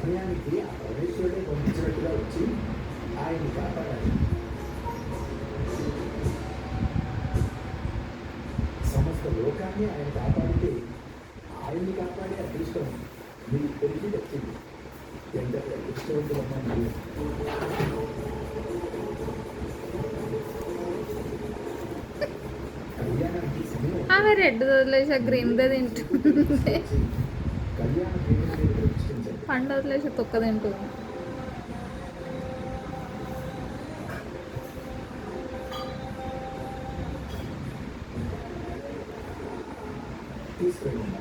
సమయానికి ఆ పరమేశ్వరుడే పంపించినట్టుగా వచ్చి ఆయన్ని కాపాడాలి. సమస్త లోకాన్ని ఆయన కాపాడితే ఆయన్ని కాపాడే అదృష్టం మీ ఇద్దరికి దక్కింది ఎంత అదృష్టవంతులమ్మా ఆమె రెడ్ వదిలేసా గ్రీన్ దే తింటుంది. కళ్యాణ పండు వదిలేసి తొక్క తింటుంది. తీసుకెళ్ళండి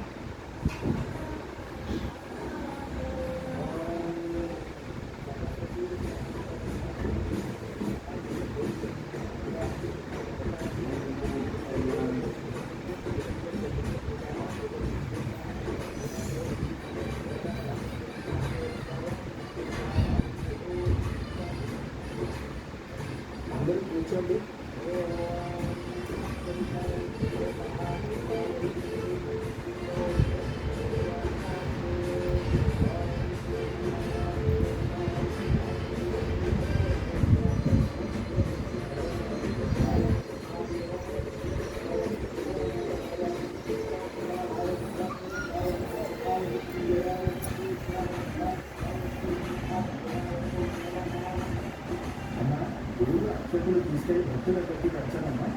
గురువు అక్షకులు తీసుకెళ్ళి భక్తుల పెట్టి పెంచనమ్మా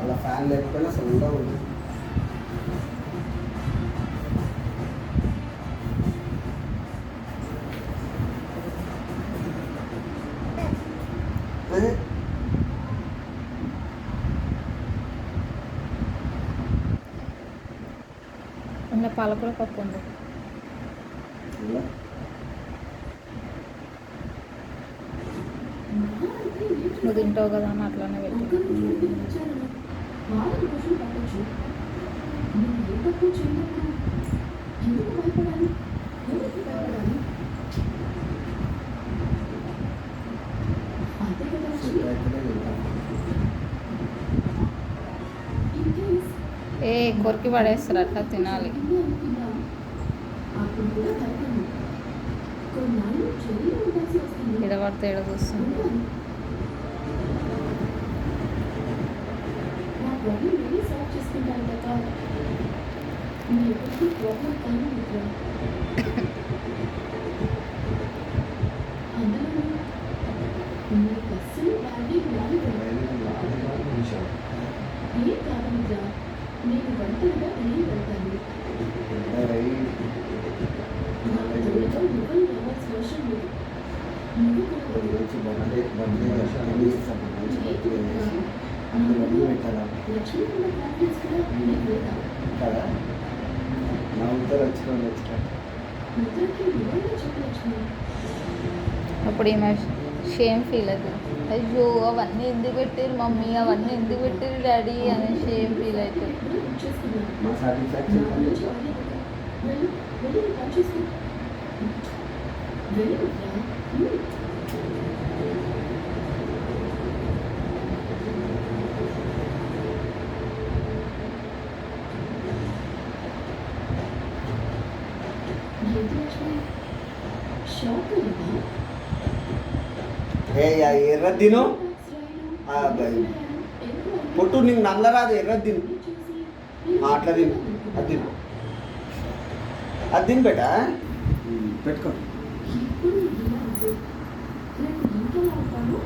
అలా ఫ్యాన్ లేకపోయినా సౌండ్గా ఉంది ఇంకా పాలకూర పప్పు ఉంది. నువ్వు తింటావు కదా అని అట్లానే పెట్టి. ఎందుకు కొరికి పడేస్తారు అట్లా తినాలి. ఎడబడితే ఎడ చూస్తుంది అందులో అస్సలు ఏం కాదు నా ఉత్తరం లక్ష్మి? అప్పుడు ఈమె షేమ్ ఫీల్ అవుతుంది. అయ్యో అవన్నీ ఎందుకు పెట్టారు మమ్మీ? అవన్నీ ఎందుకు పెట్టారు డాడీ? అని షేమ్ ఫీల్ అవుతుంది. మా సాటిస్ఫాక్షన్ నా ఏ ఎర్ర తిను పొట్టు నీకు నల్లరాదు ఎర్ర తిను అట్లా తిను అది తిను. అది తిను బేట. పెట్టుకో. ఇంకేం చెప్తాను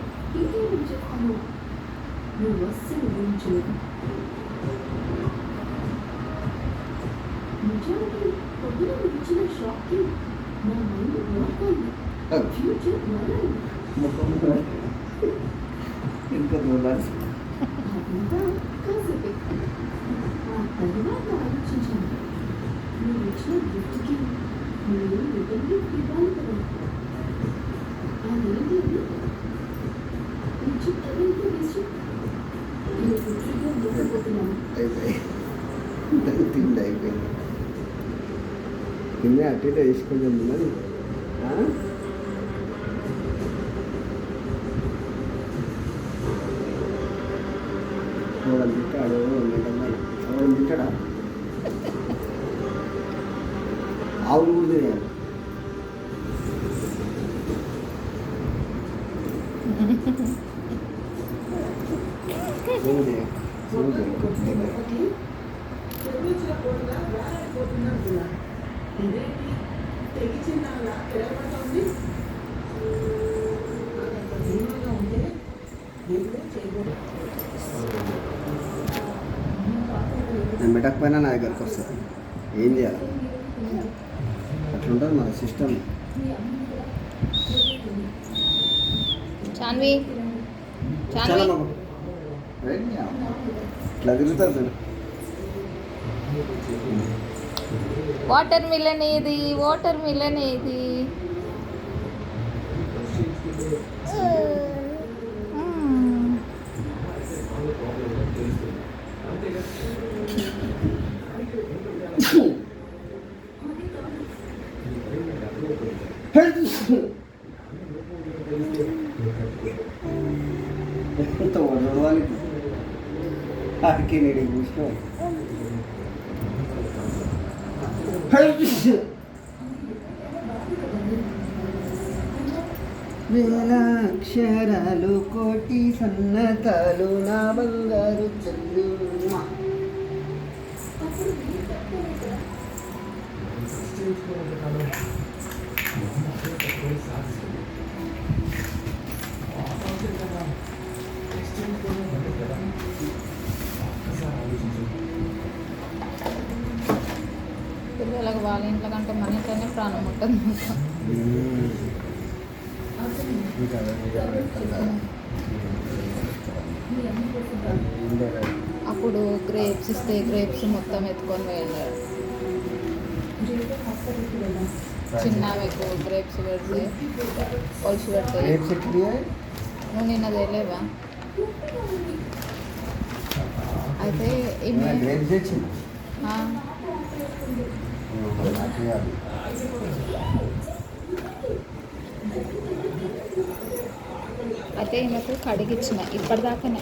విషయం ఇది పుట్టిగా అయిపోయి దాన్ని తిండి అయిపోయింది తిండి అటు ఇటు వేసుకొని ఉన్నది చూడాలి తింటాడు చూడాలి తింటాడా ఆవులు కూడా తినేయాలి నేను పెట్టకపోయినా నా దగ్గరకు వస్తుంది ఏం చేయాలి? అట్లుంటుంది మన సిస్టమ్. చాన్వి. చాలా చాన్వి బాబు ఇట్లా తిరుగుతుంది చూడు. వాటర్ మిలన్ ఏది? వాటర్ మిలన్ ఏది? ఎంత వడవాలి ఆడికి నేను కూర్చో వేలాక్షరాలు కోటి సన్నతాలు నా బంగారు చెల్లు పిల్లలకు వాళ్ళ ఇంట్లో కంటే మన ఇంట్లోనే ప్రాణం ఉంటుంది. అప్పుడు గ్రేప్స్ ఇస్తే గ్రేప్స్ మొత్తం ఎత్తుకొని వెళ్ళాడు చిన్న ఆమెకు గ్రేప్స్ పెడితే కొలిసి పెడితే. రేపు సెట్ నువ్వు నిన్న తెలియవా? అయితే అయితే ఈమెకు కడిగిచ్చిన ఇప్పటిదాకానే.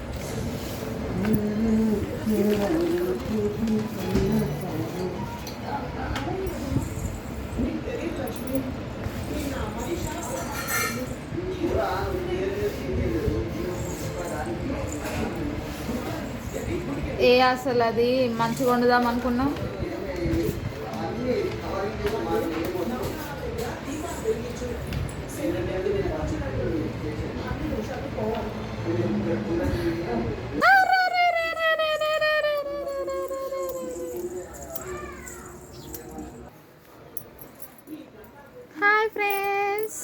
అసలు అది మంచిగా వండుదాం అనుకున్నాం. Hi friends